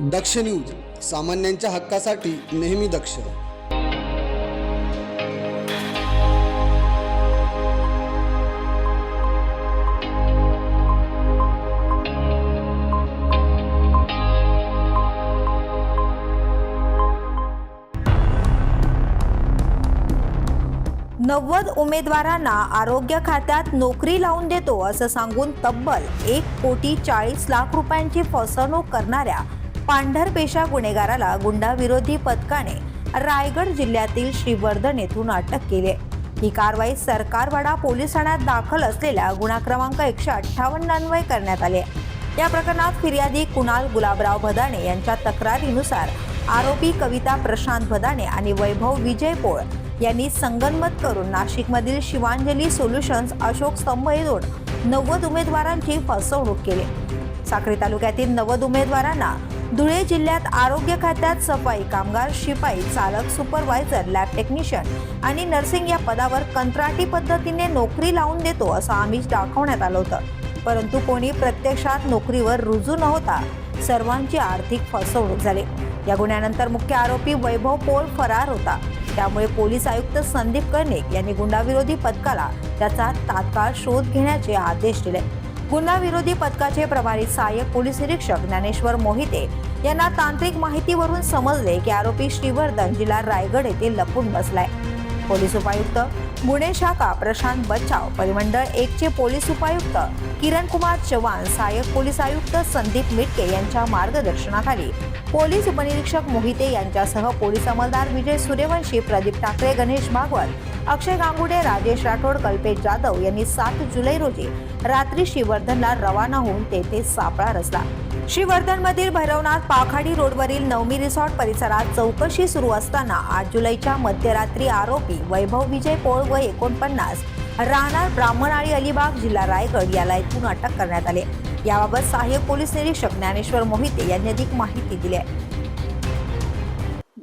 दक्ष news सामान्यांच्या हक्कासाठी नेहमी दक्ष. नव्वद उमेदवारांना आरोग्य खात्यात नोकरी लावून देतो असं सांगून तब्बल एक कोटी चाळीस लाख रुपयांची फसवणूक करणाऱ्या पांढरपेशा गुन्हेगाराला गुंडाविरोधी पथकाने रायगड जिल्ह्यातील श्रीवर्धन येथून अटक केली आहे. ही कारवाई सरकारवाडा पोलीस ठाण्यात दाखल असलेल्या गुन्हा क्रमांक एकशे अठ्ठावन्न अन्वय करण्यात आले आहे. या प्रकरणात फिर्यादी कुणाल गुलाबराव भदाणे यांच्या तक्रारीनुसार आरोपी कविता प्रशांत भदाणे आणि वैभव विजय पोळ यांनी संगनमत करून नाशिकमधील शिवांजली सोल्युशन्स अशोक स्तंभ येथून नव्वद उमेदवारांची फसवणूक केली साक्री तालुक्यातील नव्वद उमेदवारांना धुळे जिल्ह्यात आरोग्य खात्यात सफाई कामगार शिपाई चालक सुपरवायझर लॅब टेक्निशियन आणि नर्सिंग या पदावर कंत्राटी पद्धतीने नोकरी लावून देतो असं आमिष दाखवण्यात आलं होतं. परंतु कोणी प्रत्यक्षात नोकरीवर रुजू नव्हता. सर्वांची आर्थिक फसवणूक झाली. या गुन्ह्यानंतर मुख्य आरोपी वैभव पोल फरार होता. त्यामुळे पोलीस आयुक्त संदीप कर्णिक यांनी गुंडाविरोधी पथकाला त्याचा तात्काळ शोध घेण्याचे आदेश दिले. गुन्हाविरोधी पथकाचे प्रभारी सहाय्यक पोलीस निरीक्षक ज्ञानेश्वर मोहिते यांना तांत्रिक माहितीवरून समजले की आरोपी श्रीवर्धन जिल्हा रायगड येथे लपून बसलाय. पोलीस उपायुक्त गुन्हे शाखा प्रशांत बच्चाव परिमंडळ एकचे पोलीस उपायुक्त किरण कुमार चव्हाण सहाय्यक पोलीस आयुक्त संदीप मिटके यांच्या मार्गदर्शनाखाली पोलीस उपनिरीक्षक मोहिते यांच्यासह पोलीस अंमलदार विजय सूर्यवंशी प्रदीप ठाकरे गणेश भागवत अक्षय गांगुडे राजेश राठोड कल्पेश जाधव यांनी सात जुलै रोजी रात्री श्रीवर्धनला रवाना होऊन तेथे सापळा रचला. श्रीवर्धनमधील भैरवनाथ पाखाडी रोडवरील नवमी रिसॉर्ट परिसरात चौकशी सुरू असताना आठ जुलैच्या मध्यरात्री आरोपी वैभव विजय पोळ व एकोणपन्नास राहणार ब्राह्मण आणि अलिबाग जिल्हा रायगड याला इथून अटक करण्यात आली. याबाबत सहाय्यक पोलीस निरीक्षक ज्ञानेश्वर मोहिते यांनी अधिक माहिती दिली आहे.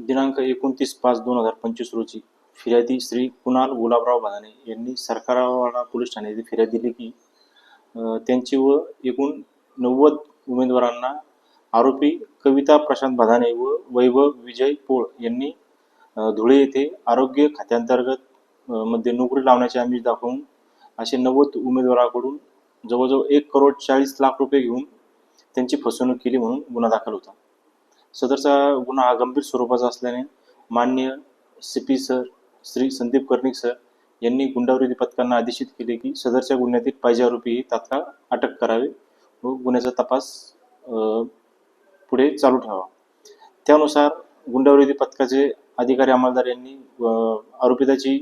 दिनांक एकोणतीस पाच दोन हजार पंचवीस रोजी फिर्यादी श्री कुणाल गुलाबराव भादाने यांनी सरकारवाडा पोलीस ठाणे येथे फिर्याद दिली की त्यांची व एकूण नव्वद उमेदवारांना आरोपी कविता प्रशांत बदाने व वैभव विजय पोळ यांनी धुळे येथे आरोग्य खात्यांतर्गत मध्ये नोकरी लावण्याचे आमिष दाखवून असे नव्वद उमेदवाराकडून जवळजवळ एक करोड चाळीस लाख रुपये घेऊन त्यांची फसवणूक केली म्हणून गुन्हा दाखल होता. सदरचा गुन्हा हा गंभीर स्वरूपाचा असल्याने मान्य C P sir Shri Sandeep Karnik sir यांनी गुंडावृत्ती पथकांना आदेशित केले की सदरच्या गुन्ह्यातील पाहिजे आरोपी हे तात्काळ अटक करावे व गुन्ह्याचा तपास पुढे चालू ठेवा त्यानुसार गुंडाविरोधी पथकाचे अधिकारी अंमलदार यांनी आरोपिताची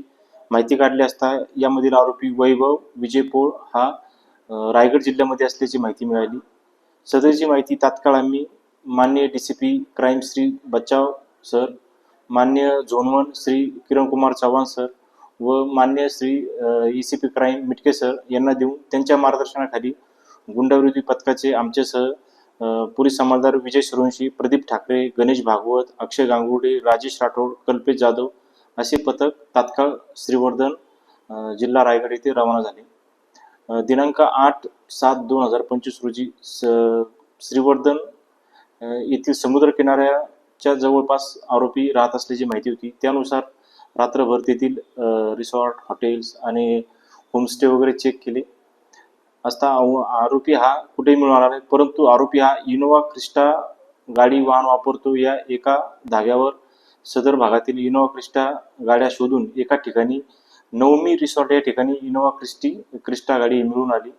माहिती काढली असता यामधील आरोपी वैभव विजय पोळ हा रायगड जिल्ह्यामध्ये असल्याची माहिती मिळाली. सदरची माहिती तात्काळ आम्ही मान्य D C P crime Shri Bachhav sir मान्य zone one Shri Kiran Kumar Chavan sir व मान्य Shri A C P crime Mitke sir यांना देऊन त्यांच्या मार्गदर्शनाखाली गुंडविरोधी पथकाचे आमच्यासह सह पोलीस अंमलदार विजय सुरवंशी प्रदीप ठाकरे गणेश भागवत अक्षय गांगुडे राजेश राठोड कल्पेश जाधव असे पथक तात्काळ श्रीवर्धन जिल्हा रायगड येथे रवाना झाले. दिनांक आठ सात दोन हजार पंचवीस रोजी स- श्रीवर्धन येथील समुद्र च्या जवळपास आरोपी राहत असल्याची माहिती होती. त्यानुसार रात्रभर तेथील रिसॉर्ट हॉटेल्स आणि होमस्टे वगैरे चेक केले. असता आव- आरोपी हा कुठेही मिळणार नाही. परंतु आरोपी हा इनोवा क्रिस्टा गाडी वाहन वापरतो या एका धाग्यावर. सदर भागातील इनोवा क्रिस्टा गाड्या शोधून एका ठिकाणी नवमी रिसॉर्ट या ठिकाणी इनोवा क्रिस्टी क्रिस्टा गाडी मिळून आली.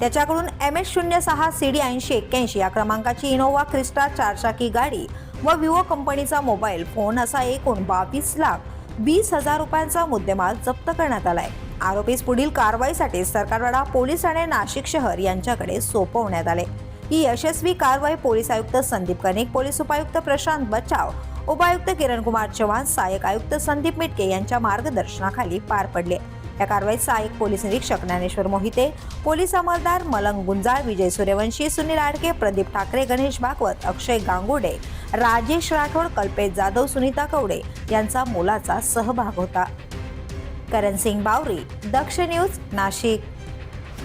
त्याच्याकडून एम एच शून्य सहा सी डी ऐंशी एक्क्याऐंशी या क्रमांकाची इनोवा क्रिस्टा चारचाकी गाडी व विवो कंपनीचा मोबाईल फोन असा एकूण बावीस लाख वीस हजार रुपयांचा मुद्देमाल जप्त करण्यात आलाय. आरोपीस पुढील कारवाईसाठी सरकारवाडा पोलीस आणि नाशिक शहर यांच्याकडे सोपवण्यात आले. ही यशस्वी कारवाई पोलीस आयुक्त संदीप कनिक पोलीस उपायुक्त प्रशांत बचाव उपायुक्त किरण कुमार चव्हाण सहाय्यक आयुक्त संदीप मिटके यांच्या मार्गदर्शनाखाली पार पडले. या कारवाईत सहाय्यक पोलीस निरीक्षक ज्ञानेश्वर मोहिते पोलीस अंमलदार मलंग गुंजाळ विजय सूर्यवंशी सुनील आडके प्रदीप ठाकरे गणेश भागवत अक्षय गांगुडे राजेश राठोड कल्पेश जाधव सुनीता कवडे यांचा मोलाचा सहभाग होता. करण सिंग बावरी दक्ष न्यूज नाशिक.